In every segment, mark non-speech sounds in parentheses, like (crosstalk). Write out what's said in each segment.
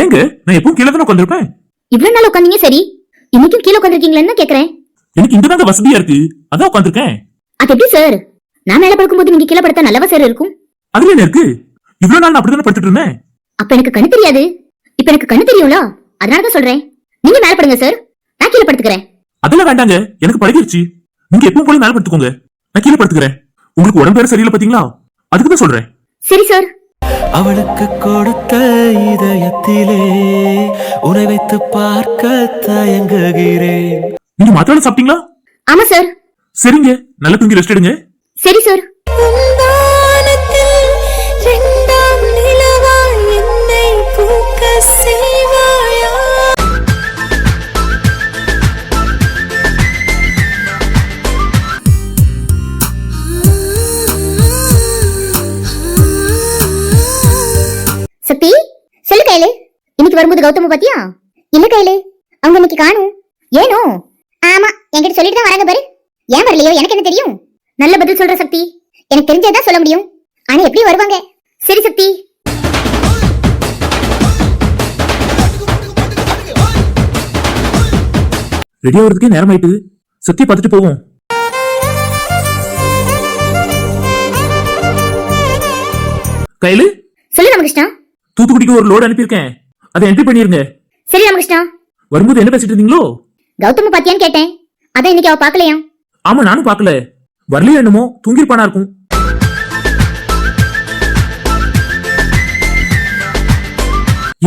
ஏங்க நான் எப்பவும் கீழே தானே உட்காந்துருப்பேன் இவ்வளவு நாள் உட்காந்தீங்க சரி. இன்னைக்கும் கீழே உட்காந்துருக்கீங்களேன்னு தான் கேக்குறேன். எனக்கு இங்கதாங்க வசதியா இருக்கு. அதான் உட்காந்துருக்கேன் அது எப்படி சார் நான் மேல படுக்கும்போது நீங்க கீழே படுத்தா நல்லவா சார் இருக்கும்? அதுல என்ன இருக்கு? இவ்வளவு நாள் நான் அப்படிதானே படுத்துட்டு இருந்தேன்? அப்ப எனக்கு கண்ணு தெரியாது. இப்ப எனக்கு கண்ணு தெரியும்ல? அதனாலதான் சொல்றேன். நீங்க மேல படுங்க சார் நான் கீழே படுத்துக்கிறேன். அதெல்லாம் வேண்டாங்க. எனக்கு பழகிருச்சு. நீங்க எப்பவும் போல மேல படுத்துக்கோங்க. நான் கீழே படுத்துக்கிறேன். உங்களுக்கு உடம்பு வேற சரியில்லை பாத்தீங்களா? அதுக்கு தான் சொல்றேன். சரி சார் அவளுக்கு கொடுத்த இதயத்திலே உன்னை வைத்து பார்க்க தயங்குகிறேன். நீங்க மாத்திரை சாப்பிட்டீங்களா? ஆமா சார் சரிங்க. நல்லா தூங்கி ரெஸ்ட் எடுங்க. சரி சார் சக்தி சொல்லு கையில. இன்னைக்கு வரும்போது கௌதம பாத்தியா? இல்ல கையில. அவங்க இன்னைக்கு காணும். ஏனோ? ஆமா என்கிட்ட சொல்லிட்டு தான் வராங்க பாரு. ஏன் வரலையோ? எனக்கு என்ன தெரியும்? நல்ல பதில் சொல்ற சக்தி. எனக்கு தெரிஞ்சதான் சொல்ல முடியும். ஆனா எப்படி வருவாங்க? சரி சக்தி. ரெடி ஆகிறதுக்கே நேரம் ஆயிட்டு. சத்திய பார்த்துட்டு போவோம். கையில. சொல்லு ராமகிருஷ்ணா. தூத்துக்குடிக்கு ஒரு லோடு அனுப்பியிருக்கேன். அதை என்ட்ரி பண்ணிருங்க. சரி ராமகிருஷ்ணா. வரும்போது என்ன பேசிட்டு இருந்தீங்களோ? கௌதம பாத்தியான்னு கேட்டேன். அதான் இன்னைக்கு அவ பாக்கலையா ஆமா நானும் பார்க்கல. வரலையோ என்னமோ தூங்கிருப்பானா இருக்கும்.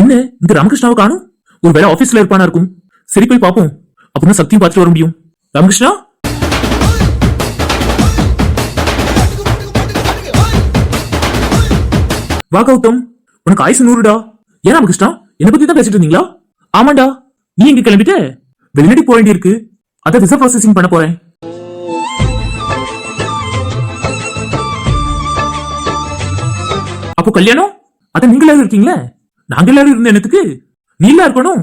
என்ன இந்த ராமகிருஷ்ணாவை காணும்? ஒரு வேலை ஆபீஸ்ல இருப்பானா இருக்கும். சரி போய் பாப்போம் அப்படின்னு சத்தியம் பார்த்துட்டு வர முடியும். ராமகிருஷ்ணா? வா கௌதம். உனக்கு ஆயுசு நூறுடா. ஏன் ராமகிருஷ்ணா என்ன பத்தி தான் பேசிட்டு இருந்தீங்களா? ஆமாண்டா. நீ எங்க கிளம்பிட்ட? வெளிநாடு போக வேண்டியிருக்கு. அதான் விசா ப்ராசஸிங் பண்ண போறேன். அப்போ கல்யாணம்? அதான் நீங்க எல்லாரும் இருக்கீங்களே? நாங்க எல்லாரும் இருந்த எனக்கு நீ எல்லாம் இருக்கணும்.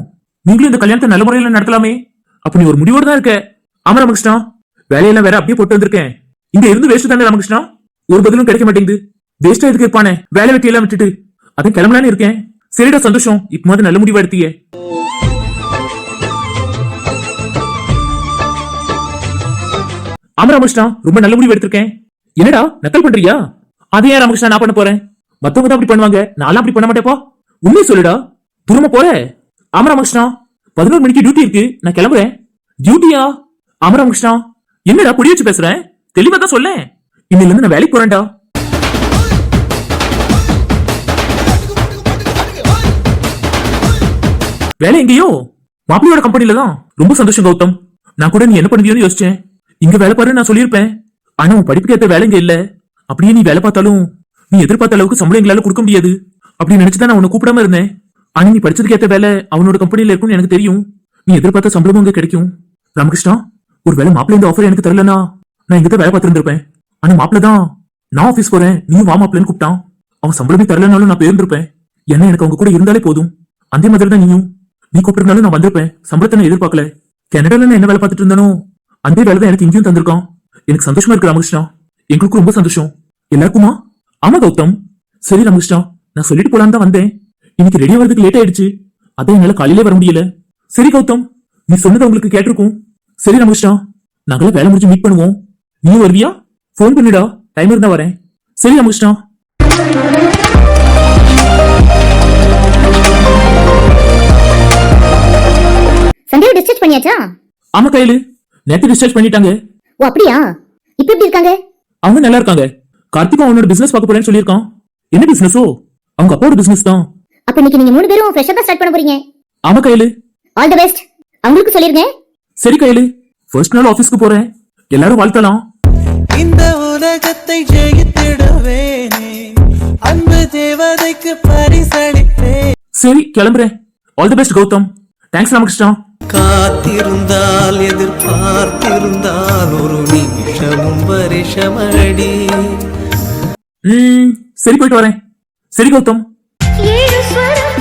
நீங்களும் இந்த கல்யாணத்தை நல்ல முறையில நடத்தலாமே. அப்ப நீ ஒரு முடிவோடு தான் இருக்க. ஆமா ராமகிருஷ்ணா. வேலையெல்லாம் வேற அப்படியே போட்டு வந்திருக்கேன். இங்க இருந்து வேஸ்ட் தானே ராமகிருஷ்ணா? ஒரு பதிலும் கிடைக்க மாட்டேங்குது. வேஸ்டா எதுக்கு இருப்பானே? வேலை வெட்டி எல்லாம் விட்டுட்டு. அதான் கிளம்பலான்னு இருக்கேன். சரிடா சந்தோஷம். இப்ப மாதிரி நல்ல முடிவு எடுத்தியே. ஆமா ராமகிருஷ்ணா ரொம்ப நல்ல முடிவு எடுத்திருக்கேன். என்னடா நக்கல் பண்றியா? அதே ஏன் ராமகிருஷ்ணா நான் பண்ண போறேன்? மத்தவங்க தான் அப்படி பண்ணுவாங்க. நான்லாம் அப்படி பண்ண மாட்டேப்பா. உண்மையை சொல்லுடா. திரும்ப போற? ஆமா ராமகிருஷ்ணா பதினோரு மணிக்கு டியூட்டி இருக்கு. நான் கிளம்புறேன். டியூட்டியா ஆமா ராமகிருஷ்ணா. என்னடா புடி வச்சு பேசுறேன் தெளிவா தான் சொல்லேன். இன்னில இருந்து நான் வேலைக்கு போறேன்டா. வேலை எங்கேயோ? மாப்பிளையோட கம்பெனில தான். ரொம்ப சந்தோஷம் கௌதம். நான் கூட நீ என்ன பண்ணுவியோன்னு யோசிச்சேன். இங்க வேலை பாரு நான் சொல்லியிருப்பேன். ஆனா உன் படிப்புக்கு ஏத்த வேலை இங்க இல்ல. அப்படியே நீ வேலை பார்த்தாலும் நீ எதிர்பார்த்த அளவுக்கு சம்பளம் எங்களால கொடுக்க முடியாது. அப்படி நினைச்சுதான் நான் உன்னை கூப்பிடாம இருந்தேன். ஆனா நீ படிச்சதுக்கு ஏத்த வேலை அவனோட கம்பெனில இருக்கும்னு எனக்கு தெரியும். நீ எதிர்பார்த்த சம்பளமும் அங்க கிடைக்கும். ராமகிருஷ்ணா ஒரு வேலை மாப்பிள்ள இந்த ஆஃபர் எனக்கு தரலனா நான் இங்க தான் வேலை பார்த்திருந்திருப்பேன். ஆனா மாப்பிள்ள தான். நான் ஆபீஸ் போறேன். நீ வா மாப்பிள்ளைன்னு கூப்பிட்டான். அவன் சம்பளமே தரலனாலும் நான் போயிருந்திருப்பேன். ஏன்னா எனக்கு அவங்க கூட இருந்தாலே போதும். அதே மாதிரி தான் நீயும். நீ கூப்பிட்டிருந்தாலும் நான் வந்திருப்பேன். சம்பளத்தை நான் எதிர்பார்க்கல. கனடால நான் என்ன வேலை பார்த்துட்டு இருந்தானோ அந்த வேலை தான் எனக்கு இங்கேயும் தந்திருக்கான். எனக்கு சந்தோஷமா இருக்கு ராமகிருஷ்ணா. எங்களுக்கும் ரொம்ப சந்தோஷம். எல்லாருக்குமா? ஆமா கௌதம். சரி ராமகிருஷ்ணா நான் சொல்லிட்டு போலான்னு தான் வந்தேன். இன்னைக்கு ரெடி ஆகிறதுக்கு லேட் ஆயிடுச்சு. அதான் என்னால காலையிலே வர முடியல. சரி கௌதம் நீ சொன்னது உங்களுக்கு கேட்டிருக்கும். சரி ராமகிருஷ்ணா நாங்களே வேலை முடிச்சு மீட் பண்ணுவோம். நீ வருவியா? ஃபோன் பண்ணிடா. டைம் இருந்தா வரேன். சரி ராமகிருஷ்ணா. பண்ணியாச்சா? ஆமா கையில. நேத்து டிஸ்சார்ஜ் பண்ணிட்டாங்க. ஓ அப்படியா? இப்ப எப்படி இருக்காங்க? அவங்க நல்லா இருக்காங்க. கார்த்திக் அவனோட பிசினஸ் பார்க்க போறேன்னு சொல்லியிருக்கான். என்ன பிசினஸோ அவங்க அப்பாவோட பிசினஸ் தான். அப்ப இன்னைக்கு நீங்க மூணு பேரும் ஃப்ரெஷ்ஷா ஸ்டார்ட் பண்ண போறீங்க. ஆமா கையில. ஆல் தி பெஸ்ட் அவங்களுக்கு சொல்லிருங்க. சரி கையில. ஃபர்ஸ்ட் நாள் ஆபீஸ்க்கு போறேன். எல்லாரும் வாழ்த்தலாம். இந்த உலகத்தை ஜெயித்திடுவேனே. அன்பு தேவதைக்கு பரிசளிப்பேன். சரி கிளம்புறேன். All the best Gautham. Thanks Ramakrishna. காத்திருந்தால் எதிர்பார்த்திருந்தால் ஒரு நிமிஷமும் வருஷமடி சரி போயிட்டு வரேன். சரி கௌதம். ஏழு ஸ்வரம்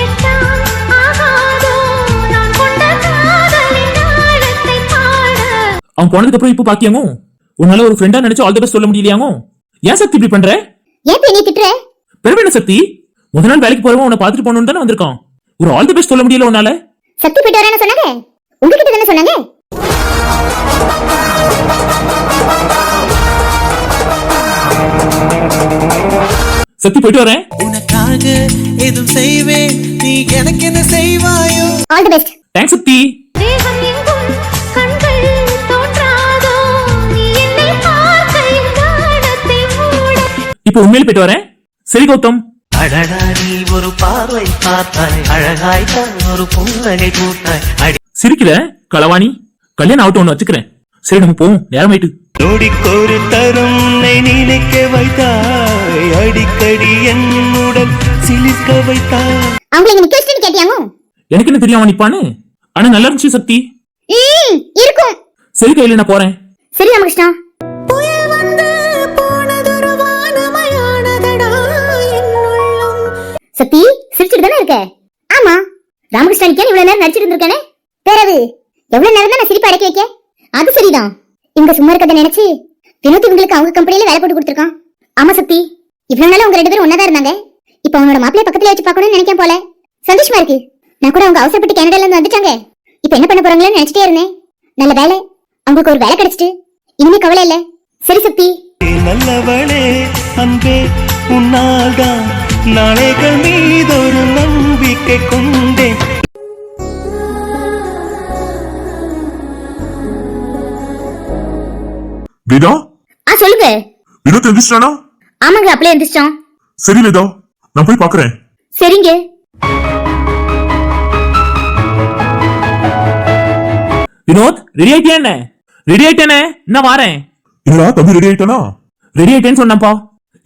எட்டாம் ஆகாதோ நான் கொண்ட காதலின் ஆழத்தை பாட. அவன் போனதுக்கு அப்புறம் இப்போ பாக்கியாங்க? உன்னால ஒரு ஃப்ரெண்டா நினைச்சு ஆல் தி பெஸ்ட் சொல்ல முடியலையாங்க? ஏன் சக்தி இப்படி பண்ற? ஏன் நீ திட்டுற? பெருமையான சக்தி? முத நாள் வேலைக்கு போறவன் உன்னை பார்த்துட்டு போகணும்னு தானே வந்திருக்கான். ஒரு ஆல் தி பெஸ்ட் சொல்ல முடியல உன்னால? சக்தி போயிட்டு வரேன்னு சொன்னாங்க? உங்ககிட்ட தானே சொன்னாங்க? சக்தி போயிட்டு வரேன். உனக்காக எதுவும் செய்வேன். நீ எனக்கு என்ன செய்வாயோ? All the best thanks Sakthi. இப்போ உண்மையில போயிட்டு வரேன். சரி கௌதம். அடடா நீ ஒரு பார்வை பார்த்தாய். அழகாய் தான் ஒரு புன்னகை பூத்தாய். அடி சிரிக்கிற களவாணி? கல்யாணம் ஆகட்டும் ஒண்ணு வச்சுக்கிறேன். சரி நம்ம போவோம். நேரம் ஆயிட்டு. நொடிக்கொரு தரும் உன்னை நினைக்க வைத்தாய். அடிக்கடி என்னுடன் சிலிர்க்க வைத்தாய். அவங்களை இங்க நிக்க வச்சுட்டு கேட்டியாங்க எனக்கு என்ன தெரியாம நிப்பான்னு ஆனா நல்லா இருந்துச்சு சக்தி. ம் இருக்கும். சரி கையில நான் போறேன். சரி ராமகிருஷ்ணா. சக்தி சிரிச்சிட்டு தானே இருக்க? ஆமா. ராமகிருஷ்ணனுக்கே இவ்வளவு நேரம் நடிச்சிட்டு இருந்திருக்கானே. பேரவு எவ்வளவு நேரம் தான் நான் சிரிப்பு அடக்கி வைக்க? அது சரிதான். இவங்க சும்மா இருக்கதை நினைச்சு வினோத் இவங்களுக்கு அவங்க கம்பெனில வேலை போட்டு கொடுத்துருக்கான். ஆமா சக்தி இவ்வளவு நாள் உங்க ரெண்டு பேரும் ஒன்னதா இருந்தாங்க. இப்ப அவனோட மாப்பிளைய பக்கத்துல வச்சு பார்க்கணும்னு நினைக்கேன் போல. சந்தோஷமா இருக்கு. நான் கூட அவங்க அவசரப்பட்டு கனடால இருந்து வந்துட்டாங்க. இப்ப என்ன பண்ண போறாங்களோன்னு நினைச்சிட்டே இருந்தேன். நல்ல வேலை. அவங்களுக்கு ஒரு வேலை கிடைச்சிட்டு. இனிமே கவலை இல்ல. சரி சக்தி நல்லவளே அன்பே உன்னால்தான் நாளைகள் மீதொரு நம்பிக்கை கொண்டேன். வேதா ஆ சொல்லுங்க. வினோத் எந்திரிச்சிட்டானா? ஆமாங்க அப்படியே எந்திரிச்சோம் சரி வேதா நான் போய் பாக்குறேன். சரிங்க. வினோத் ரெடி ஆயிட்டியா என்ன? ரெடி ஆயிட்டேனே? நான் வாரேன். என்னடா தம்பி ரெடி ஆயிட்டானா? ரெடி ஆயிட்டேன்னு சொன்னப்பா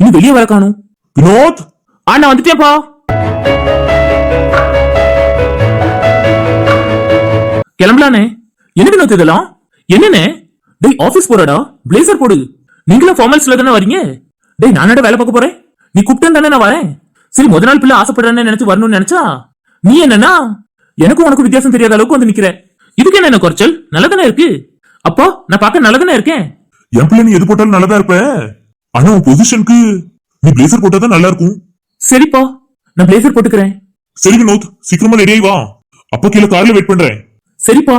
இன்னும் வெளியே வர காணும். வினோத்! ஆ நான் வந்துட்டேன்ப்பா கிளம்பலானே. என்ன வினோத் இதெல்லாம்? என்னண்ணே? டேய் ஆபீஸ் போறடா. பிளேசர் போடு. நீங்களும் ஃபார்மல்ஸ்ல தானே வரீங்க? டேய் நானடா வேலை பார்க்க போறேன்? நீ கூப்பிட்டேன் தானே நான் வரேன்? சரி முத நாள் பிள்ளை ஆசைப்படுறேன்னு நினைச்சு வரணும்னு நினைச்சா? நீ என்னன்னா? எனக்கும் உனக்கு வித்தியாசம் தெரியாத அளவுக்கு வந்து நிக்கிற இதுக்கு என்ன என்ன குறைச்சல்? நல்லதானே இருக்கு. அப்போ நான் பார்க்க நல்லதானே இருக்கேன்? என் பிள்ளை நீ எது போட்டாலும் நல்லதா இருப்ப. ஆனா உன் பொசிஷனுக்கு நீ பிளேசர் போட்டாதான் நல்லா இருக்கும். சரிப்பா நான் பிளேசர் போட்டுக்கிறேன். சரி வினோத் சீக்கிரமா ரெடி வா. அப்பா கீழே கார்ல வெயிட் பண்றேன். சரிப்பா.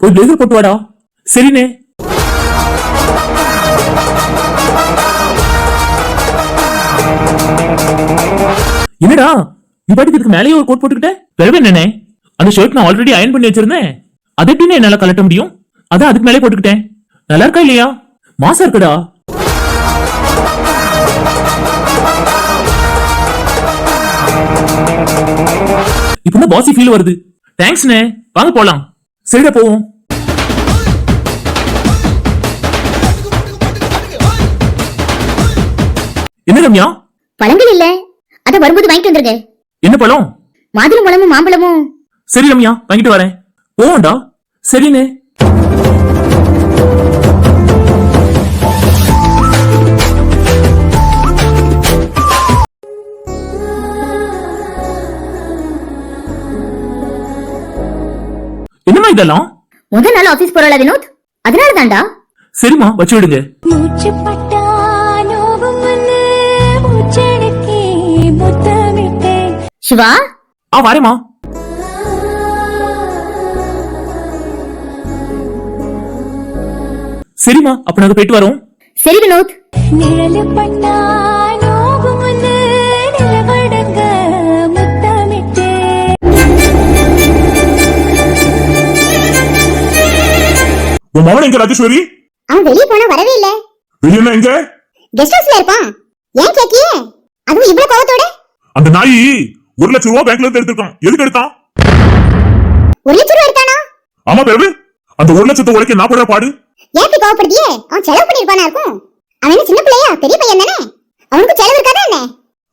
போய் பிளேசர் போட்டு வாடா. சரிண்ணே. என்னடா? நீ பாட்டுக்கு இதுக்கு மேலேயே ஒரு கோட் போட்டுக்கிட்ட? பிறகு என்னண்ணே? அந்த ஷர்ட் நான் ஆல்ரெடி அயன் பண்ணி வச்சிருந்தேன். அதை எப்படி என்னால கலட்ட முடியும்? அதான் அதுக்கு மேலே போட்டுக்கிட்டேன். நல்லா இருக்கா இல்லையா? மாசா இருக்குடா. இப்பதான் பாசி ஃபீல் வருது? தேங்க்ஸ்ண்ணே வாங்க போலாம். சரிடா போவோம். என்ன ரம்யா? பழங்கள் இல்ல. அத வரும்போது வாங்கிட்டு வந்துருங்க. என்ன பழம்? மாதுளம் பழமும் மாம்பழமும். சரி ரம்யா வாங்கிட்டு வரேன். போவோம்டா. சரிண்ணே. என்னம்மா இதெல்லாம்? முதல் நாள் ஆபீஸ் போறாளா வினோத்? அதனால தான்டா சரிம்மா வச்சு விடுங்க சிவா? ஆ வரேம்மா. சரிம்மா அப்ப நாங்க போயிட்டு வரோம். சரி வினோத். நிழலு பட்டா உன் மகன் எங்க ராஜேஸ்வரி? அவன் வெளியே போனா வரவே இல்ல. வெளியே எங்க? கெஸ்ட் ஹவுஸ்ல இருப்பான். ஏன் கேக்கியே? அதுவும் இவ்வளவு கோவத்தோட? அந்த நாய் ஒரு லட்சம் ரூபாய் பேங்க்ல இருந்து எடுத்திருக்கான். எதுக்கு எடுத்தான்? ஒரு லட்சம் ரூபா எடுத்தானா? ஆமா பிறகு? அந்த ஒரு லட்சத்தை உழைக்க நான் படுற பாடு? ஏன் கோவப்படுத்தியே அவன் செலவு பண்ணிருப்பானா இருக்கும். அவன் என்ன சின்ன பிள்ளையா? பெரிய பையன் தானே? அவனுக்கு செலவு இருக்காதா என்ன?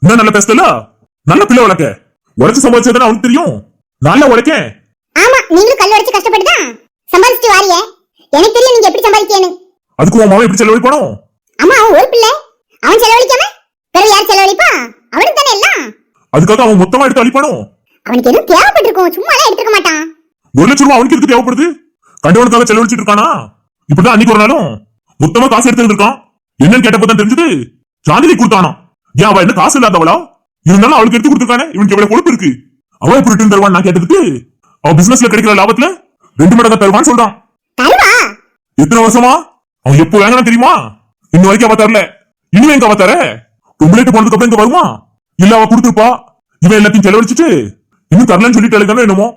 என்ன நல்ல பேசல நல்ல பிள்ளை வளர்க்க. உழைச்சு சம்பாதிச்சதுன்னு அவனுக்கு தெரியும். நல்லா உழைக்க ஆமா நீங்களும் கல் உடைச்சு கஷ்டப்பட்டுதான் சம்பாதிச்சுட்டு வாரியே. எனக்கு தெரியும் நீங்க எப்படி சம்பாதிக்கேன்னு. அதுக்கு உன் மகன் எப்படி செலவழிப்பானோ ஆமா அவன் ஒரு பிள்ளை. அவன் செலவழிக்காம? பிறகு யார் செலவழிப்பா? அவனுக்கு தானே எல்லாம். அதுக்காக அவன் மொத்தமா எடுத்து அழிப்பானோ? அவனுக்கு எதுவும் தேவைப்பட்டிருக்கும். சும்மா எல்லாம் எடுத்துக்க மாட்டான். ஒரு லட்சம் ரூபாய் அவனுக்கு எதுக்கு தேவைப்படுது? கண்டவனுக்காக செலவழிச்சிட்டு இருக்கானா? இப்படிதான் அன்னைக்கு ஒரு நாளும் மொத்தமா காசு எடுத்து இருக்கான். என்னன்னு கேட்டப்ப தான் தெரிஞ்சது சாந்தினி கொடுத்தானா? ஏன் அவ என்ன காசு இல்லாதவளா? இருந்தாலும் அவளுக்கு எடுத்து கொடுத்துருக்கானே. இவனுக்கு எவ்வளவு கொழுப்பு இருக்கு? அவ எப்படி ரிட்டர்ன் தருவான் நான் கேட்டதுக்கு அவ பிசினஸ்ல கிடைக்கிற லாபத்துல ரெண்டு மடங்கா தருவான்னு சொல்றான். தருவா எத்தனை வருஷமா? அவன் எப்போ வாங்கினா தெரியுமா? இன்ன வரைக்கும் அவ தரல. இனிமே எங்க அவ தர? பொம்பளைட்டு போனதுக்கு அப்புறம் இங்க வருமா? இல்ல அவ கொடுத்துருப்பா. இவன் எல்லாத்தையும் செலவழிச்சிட்டு இன்னும் தரலன்னு சொல்லிட்டு தானே என்னமோ?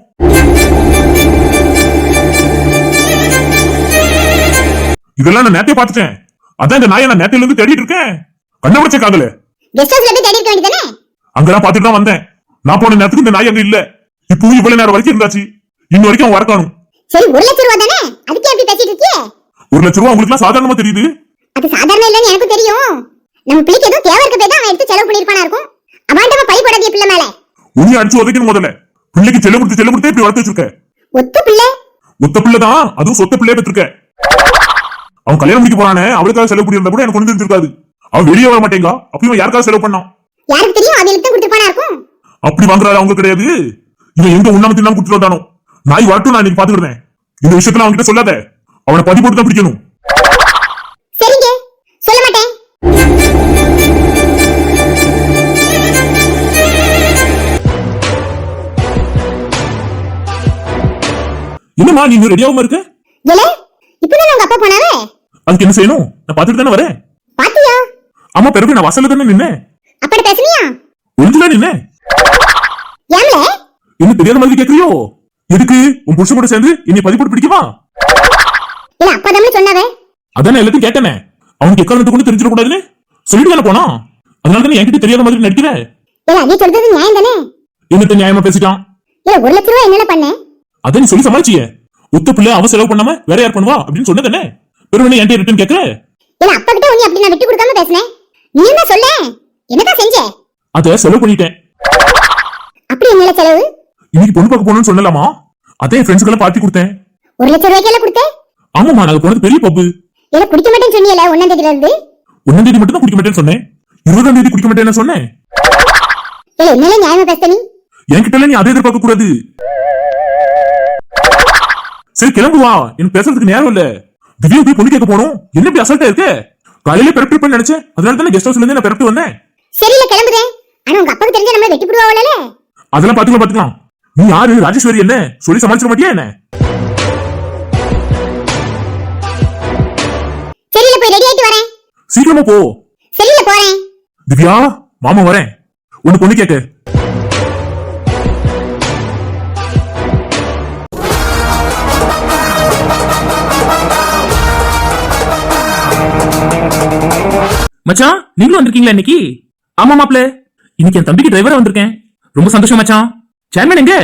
இதெல்லாம் நான் நேத்தே பார்த்துட்டேன். அதான் இந்த நாயை நான் நேத்தில இருந்து தேடிட்டு இருக்கேன். கண்டுபிடிச்ச காதல. கெஸ்ட் ஹவுஸ்ல போய் தேடி இருக்க வேண்டியதானே? அங்கதான் பார்த்துட்டு தான் வந்தேன். நான் போன நேரத்துக்கு இந்த நாய் அங்க இல்ல. இப்பவும் இவ்வளவு நேரம் வரைக்கும் இருந்தாச்சு. இன்ன வரைக்கும் அவன் வரக்கானும் சரி ஒரு லட்சம் ரூபா தானே? அதுக்கே எப்படி பேசிட்டு இருக்கியே? ஒரு லட்ச ரூபா உங்களுக்கு சாதாரணமா தெரியுது. அது சாதாரண இல்லைன்னு எனக்கும் தெரியும். நம்ம பிள்ளைக்கு ஏதோ தேவை இருக்க அவன் எடுத்து செலவு பண்ணிருப்பானா இருக்கும். அவாண்டமா பழி போடாதே பிள்ளை மேல. உனி அடிச்சு உதைக்கணும் முதல்ல. பிள்ளைக்கு செல்ல கொடுத்து செல்ல கொடுத்தே இப்படி வளர்த்து வச்சிருக்க. ஒத்த பிள்ளை? ஒத்த பிள்ளை தான். அதுவும் சொத்த பிள்ளைய பெற்றிருக்க. அவன் கல்யாணம் முடிக்க போறானே. அவளுக்காக செலவு பண்ணியிருந்தா கூட எனக்கு ஒண்ணு தெரிஞ்சிருக்காது. அவன் வெளியே வர மாட்டேங்கா. அப்பயும் யாருக்காக செலவு பண்ணான்? யாருக்கு தெரியும்? அது எழுத்து கொடுத்துருப்பானா இருக்கும்? அப்படி வாங்குறாரு அவங்க கிடையாது. இவன் எங்க உண்ணாம தின்னாம கொடுத்துட்டு வந்தானோ? நாய் வரட்டும் நான் இன்னைக்கு பாத்துக்கிறேன் இந்த விஷயத்துல அவன் கிட்ட சொல்லாத. அவனை பதி போட்டு தான் பிடிக்கணும். சரிங்க. சொல்ல மாட்டேன். என்னம்மா நீ இன்னும் ரெடியாகாம இருக்க? ஏலே இப்பதான் உங்க அப்பா போனாவே அதுக்கு என்ன செய்யணும்? நான் பாத்துட்டு தானே வரேன். பாத்தியா? ஆமா பிறகு நான் வாசல்ல தானே நின்னேன். அப்படி பேசுனியா? ஒழுங்குதான் நின்னேன் ஏம்ல? என்ன தெரியாத மாதிரி கேக்குறியோ? எதுக்கு? உன் புருஷன் கூட சேர்ந்து இன்னை பதி போட்டு பிடிக்குமா? இல்ல அப்பா தான் சொன்னாவே அதான் எல்லாத்தையும் கேட்டனே. அவனுக்கு எக்காரணத்தை கொண்டு தெரிஞ்சிடக்கூடாதுன்னு? சொல்லிட்டு தானே போனான்? அதனால தானே என்கிட்ட தெரியாத மாதிரி நடிக்கிற? இல்ல நீ சொல்றது நியாயம் தானே? என்னத்த நியாயமா பேசிட்டான்? இல்ல ஒரு லட்ச ரூபா என்னென்ன பண்ணேன். அதான் நீ சொல்லி சமாளிச்சிய. ஒத்த பிள்ளை அவன் செலவு பண்ணாம வேற யார் பண்ணுவா? அப்படின்னு சொன்னதானே பெருமனே என்கிட்ட ரிட்டன் கேக்குற இல்ல அப்பா கிட்ட உன்னை அப்படி நான் விட்டு கொடுக்காம பேசினேன். நீ என்ன சொல்ல? என்னதான் செஞ்ச? அத செலவு பண்ணிட்டேன். அப்படி என்னல செலவு? இன்னைக்கு பொண்ணு பார்க்க போகணும்னு சொல்லலாமா? அதே ஃப்ரெண்ட்ஸ்க்கெல்லாம் பார்ட்டி கொடுத்தேன். ஒரு லட்ச ரூபாய்க்கு எல்லாம் கொடுத்தேன்? ஆமாமா நாங்க போனது பெரிய பப்பு. இல்ல குடிக்க மாட்டேன்னு சொன்னியல ஒன்னாம் தேதியில இருந்து ஒன்னாம் தேதி மட்டும் தான் குடிக்க மாட்டேன்னு சொன்னேன். இருபதாம் தேதி குடிக்க மாட்டேன்னு சொன்னேன்? இல்ல என்னல நியாயமா பேச நீ? என்கிட்ட நீ அதை எதிர்பார்க்க கூடாது. சரி கிளம்பு வா. எனக்கு பேசுறதுக்கு நேரம் இல்ல. திடீர்னு போய் பொண்ணு கேட்க போனோம். என்ன இப்படி அசல்ட்டா இருக்க? காலையில பிறப்பு பண்ண நினைச்சேன். அதனால தானே கெஸ்ட் ஹவுஸ்ல இருந்து நான் பிறப்பு வந்தேன். சரியில்ல கிளம்புறேன் ஆனா உங்க அப்பாவுக்கு தெரிஞ்ச நம்ம வெட்டி போடுவாங்கல்ல அதெல்லாம் பாத்துக்கலாம் பாத்துக்கலாம் நீ யாரு? ராஜேஸ்வரி என்ன? சொல்லி சமாளிச்சிட மாட்டியா என்ன? சரியில்ல போய் ரெடி ஆயிட்டு வரேன். சீக்கிரமா போ. சரியில்ல போறேன். திவ்யா மாமா வரேன். ஒண்ணு பொண்ணு கேட்க மச்சான் நீங்களும் வந்திருக்கீங்களா இன்னைக்கு? ஆமா மாப்ள இன்னைக்கு என் தம்பிக்கு டிரைவரா வந்திருக்கேன். ரொம்ப சந்தோஷம் மச்சான். சேர்மேன் எங்க?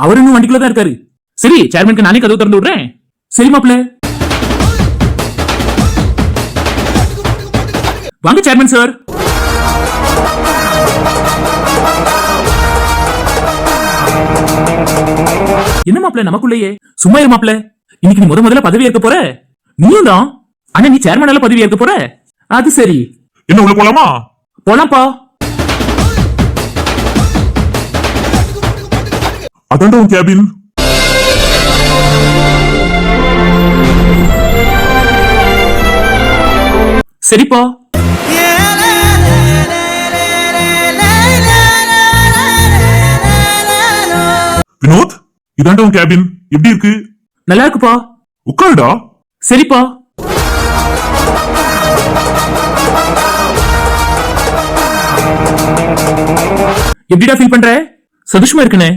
அவர் இன்னும் வண்டிக்குள்ள தான் இருக்காரு. சரி சேர்மேனுக்கு நானே கதவு திறந்து விடுறேன். சரி மாப்ள வாங்க சேர்மேன் சார் என்ன மாப்ள நமக்குள்ளேயே? சும்மா இரு மாப்ள இன்னைக்கு நீ முத முதல்ல பதவி ஏற்க போற? நீயும் தான். ஆனா நீ சேர்மனால பதவி ஏற்க போற? அது சரி. என்ன உள்ள போலாமா? போலாம்ப்பா. அதான்டா உன் கேபின் சரிப்பா. வினோத் இதான்டா உன் கேபின் எப்படி இருக்கு? நல்லா இருக்குப்பா உட்காருடா. சரிப்பா. எப்படிடா ஃபீல் பண்ற? சதுஷ்மா இருக்குனே.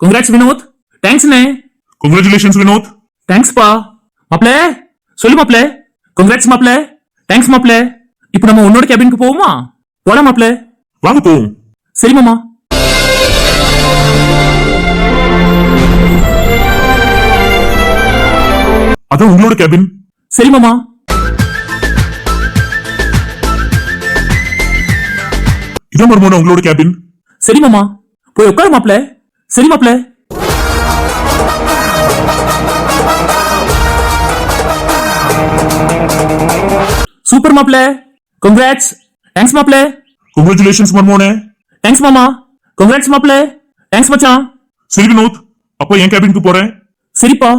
கங்க்ராட்ஸ் வினோத் தேங்க்ஸ்ண்ணே கங்க்ராச்சுலேஷன்ஸ் வினோத் தேங்க்ஸ்ப்பா மாப்ள சொல்லு மாப்ள கங்க்ராட்ஸ் மாப்ள தேங்க்ஸ் மாப்ள இப்போ நம்ம உன்னோட கேபினுக்கு போவோமா? போலாம் மாப்ள வாங்க போவோம். சரி மாமா. அதான் உங்களோட கேபின் சரி மாமா. இதான் மருமோன உங்களோட கேபின் சரி மாமா. போய் உட்காரு மாப்ள சரி மாப்ள சூப்பர் மாப்ள கங்க்ராட்ஸ் தேங்க்ஸ் மாப்ள கங்க்ராச்சுலேஷன்ஸ் மருமோனே தேங்க்ஸ் மாமா. கங்க்ராட்ஸ் மாப்ள தேங்க்ஸ் மச்சான். சரி வினோத். அப்ப என் கேபினுக்கு போறேன். சரிப்பா.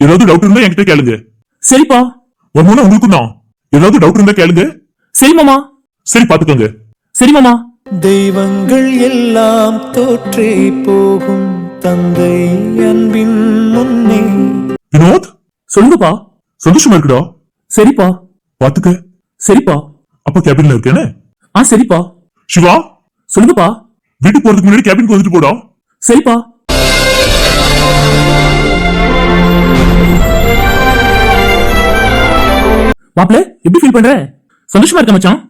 ஏதாவது டவுட் இருந்தா என்கிட்ட கேளுங்க. சரிப்பா. மருமோன உங்களுக்கும் தான் ஏதாவது டவுட் இருந்தா கேளுங்க. சரி மாமா. சரி பாத்துக்கோங்க. சரி மாமா. தெய்வங்கள் எல்லாம் தோற்றே போகும் தந்தை அன்பின் முன்னே. வினோத் சொல்லுங்கப்பா. சந்தோஷமா இருக்குடா. சரிப்பா பாத்துக்க. சரிப்பா அப்ப கேபின்ல இருக்கேனே? ஆ சரிப்பா. சிவா சொல்லுங்கப்பா. வீட்டுக்கு போறதுக்கு முன்னாடி கேபின் வந்துட்டு போடா. சரிப்பா. மாப்ள எப்படி ஃபீல் பண்ற? சந்தோஷமா இருக்க மச்சான்.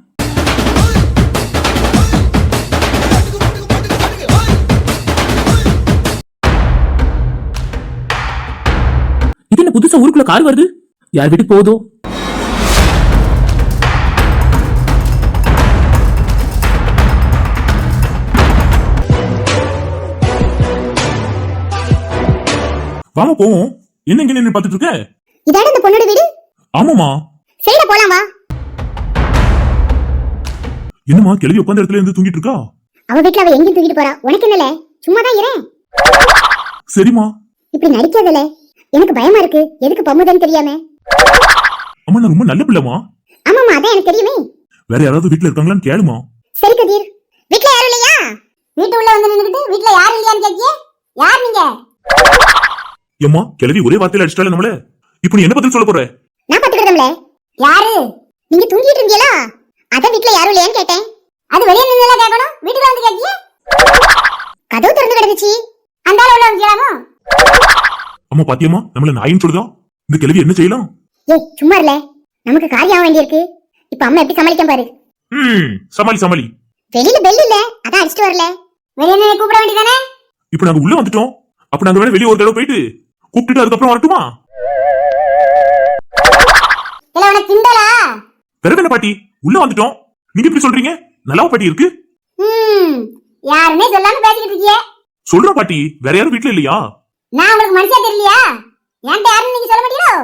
புதுசா ஊருக்குள்ள கார் வருது? யார் வீட்டுக்கு போகுதோ? வாமா போவோம். என்ன இங்க நின்னு பாத்துட்டு இருக்க? இதாட இந்த பொண்ணோட வீடு? ஆமாமா சரிடா போலாம் வா. என்னம்மா கிளவி உட்காந்த இடத்துல இருந்து தூங்கிட்டு இருக்கா? அவ வீட்டுல அவ எங்கேயும் தூக்கிட்டு போறா. உனக்கு என்னல? சும்மா தான் இரேன் சரிம்மா. இப்படி நடிக்காதல. எனக்கு பயமா இருக்கு. எதுக்கு பம்முதன்னு தெரியாம? அம்மா நான் ரொம்ப நல்ல பிள்ளைமா ஆமாமா அதான் எனக்கு தெரியுமே. வேற யாராவது வீட்டுல இருக்காங்களான்னு கேளுமா சரி கதிர். வீட்ல யாரும் இல்லையா? வீட்டு உள்ள வந்து நின்னுட்டு வீட்ல யாரும் இல்லையான்னு கேக்கியே யார் நீங்க? ஏம்மா கிளவி ஒரே வார்த்தையில அடிச்சிட்டால நம்மள. இப்போ நீ என்ன பதில் சொல்ல போற? நான் பாத்துக்கிறதும்ல யாரு? நீங்க தூங்கிட்டு இருந்தீங்களா அதான் வீட்ல யாரும் இல்லையான்னு கேட்டேன். அது வெளிய நின்னு கேட்கணும்? வீட்டுல வந்து கேக்கியே கதவு திறந்து கிடந்துச்சு. அந்த உள்ள வந்துக்கலாமோ அம்மா பாத்தியம்மா நம்மள நாயின்னு சொல்லுதா? இந்த கிளவி என்ன செய்யலாம்? ஏய் சும்மா இல்ல நமக்கு காரியம் ஆக வேண்டியிருக்கு. இப்ப அம்மா எப்படி சமாளிக்க பாரு. ம் சமாளி சமாளி. வெளியில பெல் இல்ல. அதான் அடிச்சிட்டு வரல. வெளிய நின்னு கூப்பிட வேண்டியதானே? இப்போ நாங்க உள்ள வந்துட்டோம். அப்ப நாங்க வேணா வெளியே ஒரு தடவை போயிட்டு கூப்பிட்டுட்டு அதுக்கப்புறம் வரட்டுமா? இல்ல உனக்கு கிண்டலா? பிறகு என்ன பாட்டி? உள்ள வந்துட்டோம். நீங்க இப்படி சொல்றீங்க? நல்லாவா பாட்டி இருக்கு? ம் யாருமே சொல்லாம பேசிக்கிட்டு இருக்கியே. சொல்றோம் பாட்டி. வேற யாரும் வீட்டுல இல்லையா? நான் உங்களுக்கு மனுஷா தெரியலையா? என்கிட்ட யாருன்னு நீங்க சொல்ல மாட்டீங்களோ?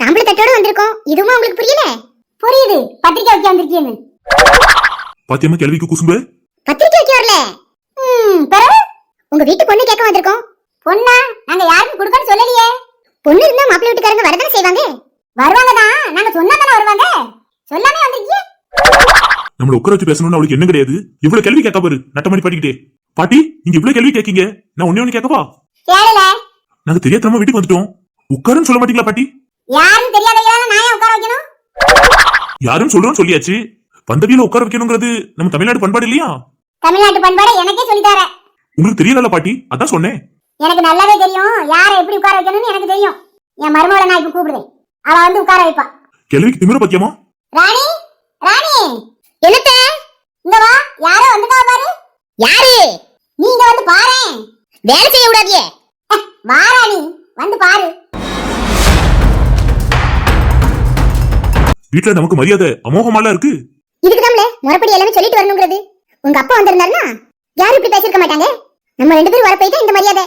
தாம்பளை தட்டோட வந்திருக்கோம். இதுவும் உங்களுக்கு புரியல? புரியுது. பத்திரிக்கை வைக்க வந்திருக்கீங்க பாத்தியம்மா கிளவிக்கு குசும்பு? பத்திரிக்கை வைக்க வரல. ம் பிறகு? உங்க வீட்டு பொண்ணு கேட்க வந்திருக்கோம். பொண்ணா? நாங்க யாருக்கும் கொடுக்கன்னு சொல்லலையே. பொண்ணு இருந்தா மாப்பிள்ளை வீட்டுக்காரங்க வரதானே செய்வாங்க? வருவாங்க தான். நாங்க சொன்னா தானே வருவாங்க. சொல்லாமே வந்திருக்கீங்க நம்மள உட்கார வச்சு பேசணும்னு அவளுக்கு என்ன கிடையாது? இவ்வளவு கேள்வி கேட்க பாரு நட்டமணி பாட்டிக்கிட்டே பாட்டி நீங்க இவ்வளவு கேள்வி கேட்கீங்க. நான் ஒண்ணே ஒண்ணு கேட்கவா? கேளுல. நாங்க தெரியாதனமா வீட்டுக்கு வந்துட்டோம். உட்காருன்னு சொல்ல மாட்டீங்களா பாட்டி? யாரும் தெரியாதவங்க நான் ஏன் உட்கார வைக்கணும்? யாரும் சொல்றோம்னு சொல்லியாச்சு. பந்தவியில உட்கார வைக்கணுங்கிறது நம்ம தமிழ்நாடு பண்பாடு இல்லையா? தமிழ்நாட்டு பண்பாடை எனக்கே சொல்லி தர உங்களுக்கு தெரியல பாட்டி? அதான் சொன்னேன். எனக்கு நல்லாவே தெரியும். யாரை எப்படி உட்கார வைக்கணும்னு எனக்கு தெரியும். என் மருமகளை நான் இப்ப கூப்பிடுறேன் அவ வந்து உட்கார வைப்பா. கேள்விக்கு திமிர பத்தியமா? ராணி? ராணி? என்னத்த? இங்க வா. யாரோ வந்துட்டா பாரு. யாரு? நீ இங்க வந்து பாரு வேலை செய்ய விடாதியே வா ராணி வந்து பாரு. வீட்டுல நமக்கு மரியாதை அமோகமாலாம் இருக்கு. இதுக்கு தான்ல முறைப்படி எல்லாமே சொல்லிட்டு வரணுங்கிறது. உங்க அப்பா வந்திருந்தாருன்னா யாரும் இப்படி பேசிருக்க மாட்டாங்க. நம்ம ரெண்டு பேரும் வர போயிட்டா இந்த மரியாதை.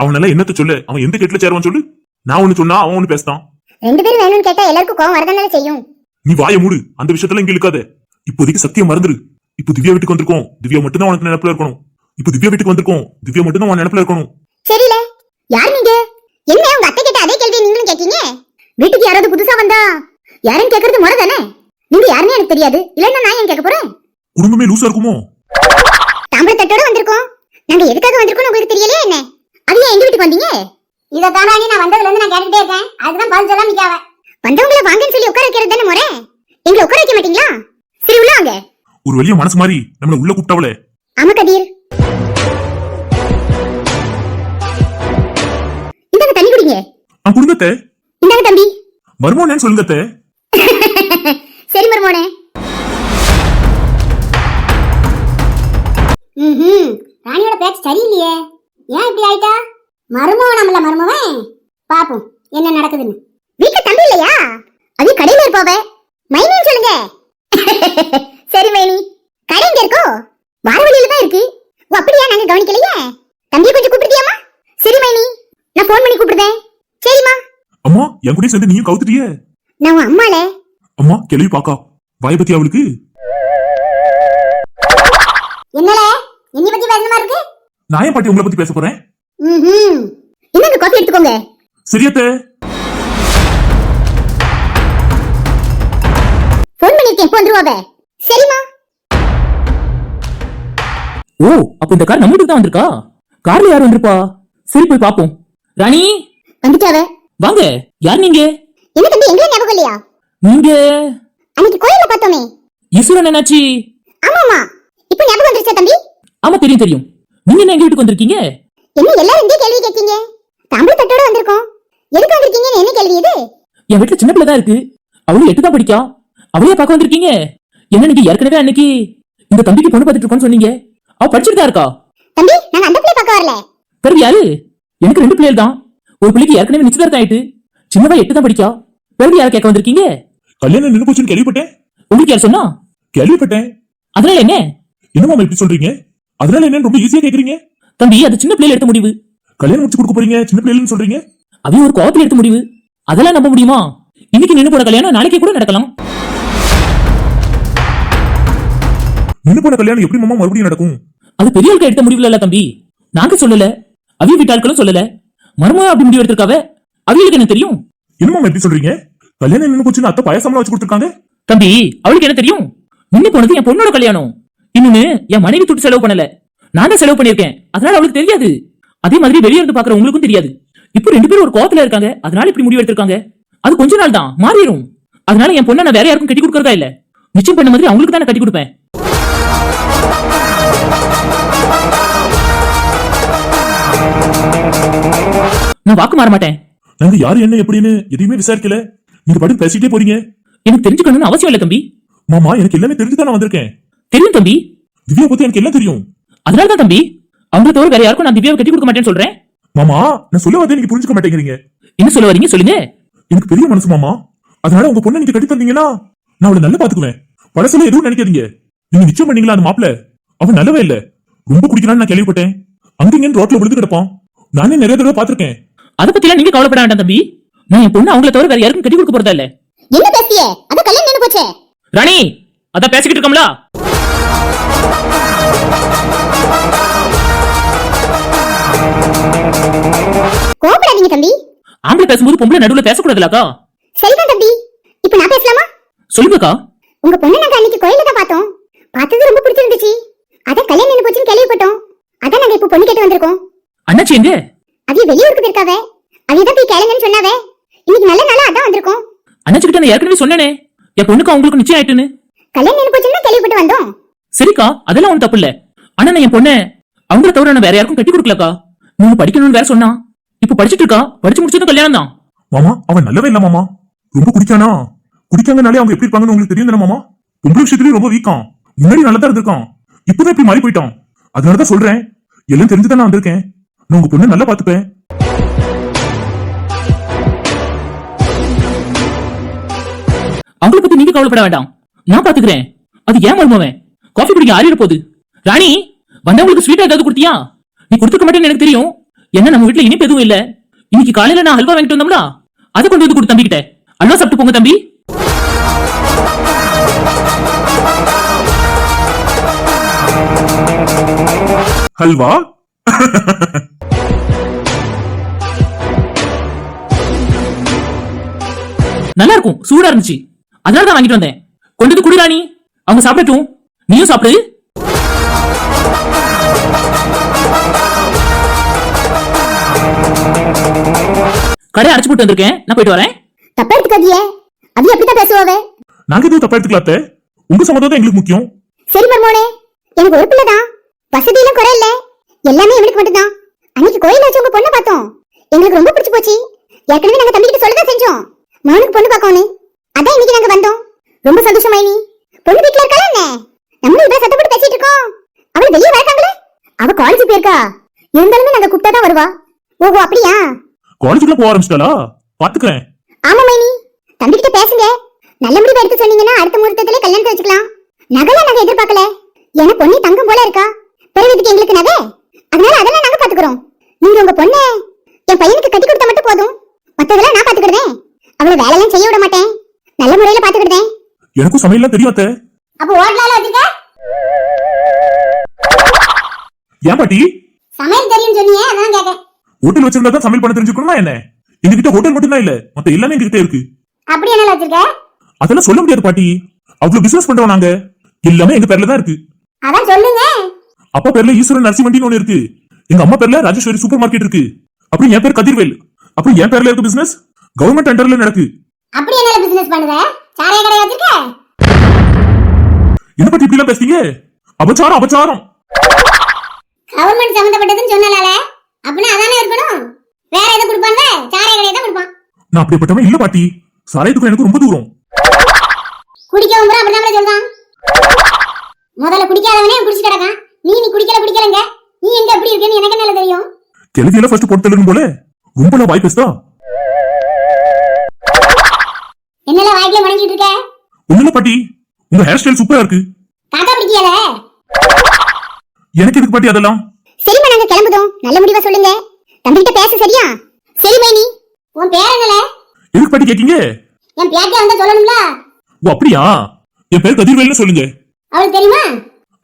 அவன் நல்லா என்னத்த சொல்ல? அவன் எந்த கெட்டுல சேருவான் சொல்லு. நான் ஒண்ணு சொன்னா அவன் ஒண்ணு பேசுதான். ரெண்டு பேரும் வேணும்னு கேட்டா எல்லாருக்கும் கோவம் வரதானே செய்யும். நீ வாய மூடு. அந்த விஷயத்துல இங்க இழுக்காத. இப்போதைக்கு சத்தியம் மறந்துரு. இப்போ திவ்யா வீட்டுக்கு வந்திருக்கோம். திவ்யா மட்டும் தான் உனக்கு நினைப்புல இருக்கணும். இப்போ திவ்யா வீட்டுக்கு வந்திருக்கோம். திவ்யா மட்டும் தான் உன் நினைப்புல இருக்கணும். சரில யார் நீங்க? என்ன உங்க அத்தை கிட்ட அதே கேள்வி நீங்களும் கேட்டீங்க? வீட்டுக்கு யாராவது புதுசா வந்தா யாருன்னு கேக்குறது முறை தானே? நீங்க யாருன்னு எனக்கு தெரியாது. இல்லன்னா நான் ஏன் கேட்க போறேன்? குடும்பமே லூசா இருக்குமோ? தாம்பளை தட்டோட வந்திருக்கோம். நாங்க எதுக்காக வந்திருக்கோம் உங்களுக்கு தெரியலையே என்ன? அது ஏன் எங்க வீட்டுக்கு வந்தீங்க? இத தானே நான் வந்ததுல இருந்து நான் கேட்டுட்டே இருக்கேன். அதுதான் பதில் சொல்லாம நிக்காவ. வந்தவங்கள வாங்கன்னு சொல்லி உட்கார வைக்கிறது தானே முறை? எங்களை உட்கார வைக்க மாட்டீங்களா? சரி உள்ள வாங்க. ஒரு வழியா மனசு மாதிரி நம்மள உள்ள கூப்பிட்டவள. ஆமா கதீர். குடிங்க நான் குடும்பத்தை இந்தாங்க தம்பி? மருமோனேன்னு சொல்லுங்க அத்தை. சரி மருமோனே. ம்ஹும். ராணியோட பேச்சு சரியில்லையே. ஏன் இப்படி ஆயிட்டா? மருமவன் நம்மள மருமவன் பாப்போம் என்ன நடக்குதுன்னு. வீட்டுல தம்பி இல்லையா? அது கடையில இருப்பாவ மைனின்னு சொல்லுங்க. சரி மைனி. கடை எங்க இருக்கோ? வார வழியில தான் இருக்கு. ஓ அப்படியா? நாங்க கவனிக்கலையே. தம்பியை கொஞ்சம் கூப்பிடுதியாமா சரி மைனி. நான் ஃபோன் பண்ணி கூப்பிடுதேன் அம்மா என் கூட சேர்ந்து நீயும் கவுத்துட்டியே. நான் அம்மால. அம்மா கேள்வி பாக்கா. வாய பத்தி அவளுக்கு. என்னல? என்னை பத்தி மாதிரி இருக்கு? நான் ஏன் பாட்டி உங்களை பத்தி பேச போறேன்? ம்ஹும். காஃபி எடுத்துக்கோங்க. சரியத்த ஃபோன் பண்ணிருக்கேன் ஓ அப்ப இந்த கார் நம்ம வீட்டுக்கு தான் வந்திருக்கா? கார்ல யார் வந்திருப்பா? சரி போய் பாப்போம். ராணி? வந்துட்டாவ வாங்க யார் நீங்க? என்ன தம்பி எங்களை ஞாபகம் இல்லையா? நீங்க அன்னைக்கு கோயில்ல பார்த்தோமே. ஈஸ்வரன் என்னாச்சு? ஆமாமா இப்போ ஞாபகம் வந்துருச்சா தம்பி? ஆமா தெரியும் தெரியும். நீங்க என்ன எங்க வீட்டுக்கு வந்திருக்கீங்க? என்ன எல்லாரும் இங்கே கேள்வி கேட்கீங்க தாம்பூல தட்டோட வந்திருக்கோம். எதுக்கு வந்திருக்கீங்கன்னு என்ன கேள்வி இது? என் வீட்டுல சின்ன பிள்ளை தான் இருக்கு. அவளும் எட்டு தான் படிக்கா அவளையே பார்க்க வந்திருக்கீங்க. என்ன நீங்க ஏற்கனவே அன்னைக்கு இந்த தம்பிக்கு பொண்ணு பார்த்துட்டு இருக்கோன்னு சொன்னீங்க. அவ படிச்சுட்டு தான் இருக்கா? தம்பி நாங்க அந்த பிள்ளை பார்க்க வரல. பிறகு யாரு? எனக்கு ரெண்டு பிள்ளைகள் தான். ஒரு பிள்ளைக்கு ஏற்கனவே நிச்சயதார்த்தம் ஆயிட்டு சின்னவா எட்டு தான் படிக்கா? பிறகு யாரை கேட்க வந்திருக்கீங்க? கல்யாணம் நின்னு போச்சுன்னு கேள்விப்பட்டேன். உங்களுக்கு யார் சொன்னா? கேள்விப்பட்டேன். அதனால என்ன? என்ன மாமா இப்படி சொல்றீங்க? அதனால என்ன ரொம்ப ஈஸியா கேக்குறீங்க. தம்பி அது சின்ன பிள்ளைல எடுத்த முடிவு. கல்யாணம் முடிச்சு கொடுக்க போறீங்க சின்ன பிள்ளைன்னு சொல்றீங்க. அது ஒரு கோபத்தில் எடுத்த முடிவு. அதெல்லாம் நம்ப முடியுமா? இன்னைக்கு நின்னு போன கல்யாணம் நாளைக்கே கூட நடக்கலாம். நின்னு போன கல்யாணம் எப்படி மாமா மறுபடியும் நடக்கும்? அது பெரிய ஆட்கள் எடுத்த முடிவுல இல்ல தம்பி. நாங்க சொல்லல. அவிய வீட்டாட்களும் சொல்லல. மருமக அப்படி முடிவு எடுத்திருக்காவ? அவியலுக்கு என்ன தெரியும்? என்ன மாமா எப்படி சொல்றீங்க? கல்யாணம் நின்னு போச்சுன்னு அத்தை பாயசம்லாம் வச்சு கொடுத்துருக்காங்க. தம்பி அவளுக்கு என்ன தெரியும்? நின்னு போனது என் பொண்ணோட கல்யாணம். இன்னொன்னு என் மனைவி துட்டு செலவு பண்ணல. நான் தான் செலவு பண்ணிருக்கேன் அதனால அவளுக்கு தெரியாது. அதே மாதிரி வெளிய இருந்து பாக்குற உங்களுக்கும் தெரியாது. இப்போ ரெண்டு பேரும் ஒரு கோவத்துல இருக்காங்க. அதனால இப்படி முடிவு எடுத்திருக்காங்க. அது கொஞ்ச நாள் தான் மாறிடும் அதனால என் பொண்ணை நான் வேற யாருக்கும் கட்டி கொடுக்கறதா இல்ல. நிச்சயம் பண்ண மாதிரி அவங்களுக்கு தான் நான் கட்டி கொடுப்பேன். நான் வாக்கு மாற மாட்டேன். நாங்க யாரு என்ன எப்படின்னு எதையுமே விசாரிக்கல. நீங்க பாட்டு பேசிட்டே போறீங்க. எனக்கு தெரிஞ்சுக்கணும்னு அவசியம் இல்ல தம்பி. மாமா எனக்கு எல்லாமே தெரிஞ்சுதான் நான் வந்திருக்கேன். தெரியும் தம்பி. திவ்யா பத்தி எனக்கு எல்லாம் தெரியும். அதனாலதான் தம்பி. அவங்கள தவிர வேற யாருக்கும் நான் திவ்யாவை கட்டி கொடுக்க மாட்டேன்னு சொல்றேன். மாமா நான் சொல்ல வந்து நீங்க புரிஞ்சுக்க மாட்டேங்கிறீங்க. என்ன சொல்ல வரீங்க சொல்லுங்க. எனக்கு பெரிய மனசு மாமா. அதனால உங்க பொண்ணை நீங்க கட்டி தந்தீங்கன்னா நான் அவளை நல்லா பாத்துக்குவேன். பழசுல எதுவும் நினைக்காதீங்க. நீங்க நிச்சயம் பண்ணீங்களா அந்த மாப்பிள? அவன் நல்லவே இல்ல. ரொம்ப குடிக்கிறான்னு நான் கேள்விப்பட்டேன். அங்கங்க ரோட்ல விழுந்து கிடப்பான். நானே நிறைய தடவை பாத்திருக்கேன் அத பத்தி எல்லாம் நீங்க கவலைப்பட வேண்டாம் தம்பி. நான் என் பொண்ணு அவங்கள தவிர வேற யாருக்கும் கட்டி கொடுக்க போறதா இல்ல என்ன பேசிய அத கல்யாணம் நின்னு போச்சே? ராணி அதான் பேசிக்கிட்டு இருக்கோம்ல. கோபப்படாதீங்க தம்பி. ஆம்பளை பேசும்போது பொம்பளை நடுவுல பேசக்கூடாதுலாக்கா? சரிதான் தம்பி. இப்போ நான் பேசலாமா? சொல்லுங்கக்கா. உங்க பொண்ணை நாங்க அன்னைக்கு கோயில்ல தான் பார்த்தோம். பார்த்தது ரொம்ப பிடிச்சிருந்துச்சு. அதான் கல்யாணம் நின்னு போச்சுன்னு கேள்விப்பட்டோம். அதான் நாங்க இப்போ பொண்ணு கேட்டு வந்திருக்கோம். அண்ணாச்சி எங்க? அவிய வெளியூருக்கு போயிருக்காவ? அவிய தான் போய் கேளுங்கன்னு சொன்னாவே. இன்னைக்கு நல்ல நாளா அதான் வந்திருக்கோம். அண்ணாச்சி கிட்ட நான் ஏற்கனவே சொன்னேனே. என் பொண்ணுக்கு அவங்களுக்கு நிச்சயம் ஆயிட்டுன்னு. கல்யாணம் நின்னு போச்சுன்னு கேள்விப்பட்டு வந்தோம். சரிக்கா அதெல்லாம் ஒன்றும் தப்பு இல்ல. ஆனா நான் என் பொண்ணை அவங்கள தவிர நான் வேற யாருக்கும் கட்டி கொடுக்கலக்கா? நீங்க படிக்கணும்னு வேற சொன்னா. இப்ப படிச்சிட்டு இருக்கா? படிச்சு முடிச்சதும் கல்யாணம் தான். மாமா அவன் நல்லவே இல்ல மாமா. ரொம்ப குடிக்கானா? குடிக்காங்கனாலே அவங்க எப்படி இருப்பாங்கன்னு உங்களுக்கு தெரியும் தானே மாமா? பொம்பளை விஷயத்துலயும் ரொம்ப வீக்கான் முன்னாடி நல்லா தான் இருந்திருக்கான். இப்பதான் இப்படி மாறி போயிட்டான். அதனாலதான் சொல்றேன். எல்லாம் தெரிஞ்சுதான் நான் வந்திருக்கேன். நான் உங்க பொண்ணை நல்லா பாத்துப்பேன் அவங்கள பத்தி நீங்க கவலைப்பட வேண்டாம். நான் பாத்துக்கிறேன் அது ஏன் மருமவன்? காஃபி குடிக்க ஆறிட போகுது. ராணி வந்தவங்களுக்கு ஸ்வீட் ஏதாவது கொடுத்தியா? நீ கொடுத்துக்க மாட்டேன்னு எனக்கு தெரியும். என்ன நம்ம வீட்ல இனிப்பு எதுவும் இல்ல? இன்னைக்கு காலையில நான் ஹல்வா வாங்கிட்டு வந்தோம்ல? அதை கொண்டு வந்து கொடு தம்பி கிட்ட அல்வா சாப்பிட்டு போங்க தம்பி. ஹல்வா (laughs) நல்லா இருக்கும் சூடா இருந்துச்சு. அதனால தான் வாங்கிட்டு வந்தேன். கொண்டு வந்து குடி ராணி. அவங்க சாப்பிடட்டும். நீயும் சாப்பிடு. கடையை அடைச்சு போட்டு வந்திருக்கேன். நான் போயிட்டு வரேன். தப்பா எடுத்துக்காதியே அவிய அப்படித்தான் பேசுவாவே நாங்க எதுவும் தப்பா எடுத்துக்கல அத்தை? உங்க சம்மதம் தான் எங்களுக்கு முக்கியம். சரி மர்மோனே எனக்கு ஒரு பிள்ளை தான். வசதி எல்லாம் குறை இல்ல எல்லாமே இவனுக்கு மட்டும்தான். அன்னைக்கு கோயில்ல வச்சு உங்க பொண்ணை பார்த்தோம். எங்களுக்கு ரொம்ப பிடிச்சு போச்சு. ஏற்கனவே நாங்க தம்பி கிட்ட சொல்லதான் செஞ்சோம். மகனுக்கு பொண்ணு பார்க்கணும் அதான் இன்னைக்கு நாங்க வந்தோம். ரொம்ப சந்தோஷமாய் நீ பொண்ணு வீட்டுல இருக்கா என்ன? நம்மளும் இவ்வளவு சத்தப்பட்டு பேசிட்டு இருக்கோம். அவள் வெளியே வரட்டாங்களே அவ காலேஜ் போயிருக்கா. இருந்தாலுமே நாங்க கூப்பிட்டா தான் வருவா. ஓஹோ அப்படியா? காலேஜுக்குள்ள போக ஆரம்பிச்சிட்டாளா? பாத்துக்கிறேன். ஆமா மைனி. தம்பி கிட்ட பேசுங்க. நல்ல முடிவு எடுத்து சொன்னீங்கன்னா அடுத்த முகூர்த்தத்திலே கல்யாணத்தை வச்சுக்கலாம். நகைலாம் நாங்க எதிர்பார்க்கல. ஏன்னா பொண்ணு தங்கம் போல இருக்கா. பிறகு இதுக்கு எங்களுக்கு நகை? அதனால அதெல்லாம் நாங்க பாத்துக்கிறோம். நீங்க உங்க பொண்ணை என் பையனுக்கு கட்டி கொடுத்தா மட்டும் போதும். மத்ததெல்லாம் நான் பாத்துக்கிடுவேன் அவளை வேலையெல்லாம் செய்ய விட மாட்டேன். நல்ல முறையில பாத்துக்கிடுவேன் எனக்கும் சமையல்லாம் தெரியும் அத்தை. அப்ப ஓட்டலால வச்சிருக்க ஏன் பாட்டி? சமையல் தெரியும் சொன்னீங்க அதான் கேட்டேன். ஹோட்டல் வச்சிருந்தா தான் சமையல் பண்ண தெரிஞ்சுக்கணுமா என்ன? எங்க கிட்ட ஹோட்டல் மட்டும் தான் இல்ல. மத்த எல்லாமே எங்க கிட்ட இருக்கு. அப்படி என்ன வச்சிருக்க அதெல்லாம் சொல்ல முடியாது பாட்டி. அவ்வளவு பிசினஸ் பண்றோம் நாங்க. எல்லாமே எங்க பேர்ல தான் இருக்கு. அதான் சொல்லுங்க. அப்பா பேர்ல ஈஸ்வரன் நரசிம்மண்டின்னு ஒண்ணு இருக்கு. எங்க அம்மா பேர்ல ராஜேஸ்வரி சூப்பர் மார்க்கெட் இருக்கு. அப்புறம் என் பேர் கதிர்வேல். அப்புறம் என் பேர்ல இருக்க பிசினஸ் கவர்மெண்ட் அண்டர்ல நடக்கு. அப்படி என்ன பிசினஸ் பண்ணுவ? சாராய கடை வச்சிருக்க? என்ன பத்தி இப்படி எல்லாம் பேசுறீங்க? அபச்சாரம் அபச்சாரம். கவர்மெண்ட் சம்பந்தப்பட்டதுன்னு சொன்னால அப்படின்னா அதானே இருக்கணும்? வேற எதை கொடுப்பான்ல? சாராய கடையை தான் கொடுப்பான். நான் அப்படிப்பட்டவன் இல்ல பாட்டி. சாராயத்துக்கும் எனக்கு ரொம்ப தூரம். குடிக்கவும் கூட அப்படிதான் சொல்றான். முதல்ல குடிக்காதவனே குடிச்சு கிடக்கான். நீ நீ குடிக்கல குடிக்கலங்க. நீ எங்க எப்படி இருக்கேன்னு எனக்கு என்ன தெரியும்? கிழவியில ஃபர்ஸ்ட் போட்டு தள்ளும் போல. நான் வாய் பேசுதா? முடங்கிட்டு இருக்க ஒண்ணுல பாட்டி உங்க ஹேர் ஸ்டைல் சூப்பரா இருக்கு. காக்கா பிடிக்கல? எனக்கு எதுக்கு பாட்டி அதெல்லாம்? சரிம்மா நாங்க கிளம்புதோம். நல்ல முடிவா சொல்லுங்க. தம்பிகிட்ட பேச சரியா? சரி மைனி உன் பேர் என்னல? எதுக்கு பாட்டி கேக்கீங்க என் பேத்தியா வந்தா சொல்லணும்ல? ஓ அப்படியா? என் பேர் கதிர்வேல்னு சொல்லுங்க. அவளுக்கு தெரியுமா?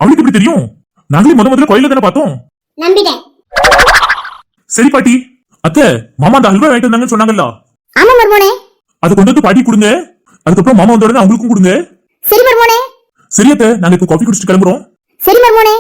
அவளுக்கு எப்படி தெரியும்? நாங்களே முத முதல்ல கோயில தானே பார்த்தோம். நம்பிட்டேன். சரி பாட்டி அத்தை மாமா அந்த அல்வா வாங்கிட்டு வந்தாங்கன்னு சொன்னாங்கல்ல. ஆமா மர்மோனே. அதை கொண்டு வந்து பாட்டி கொடுங்க. அதுக்கப்புறம் மாமா வந்த உடனே அவங்களுக்கும் கொடுங்க. சரி மர்மோனே. சரி அத்தை நாங்க இப்போ காஃபி குடிச்சிட்டு கிளம்புறோம். சரி மர்மோனே.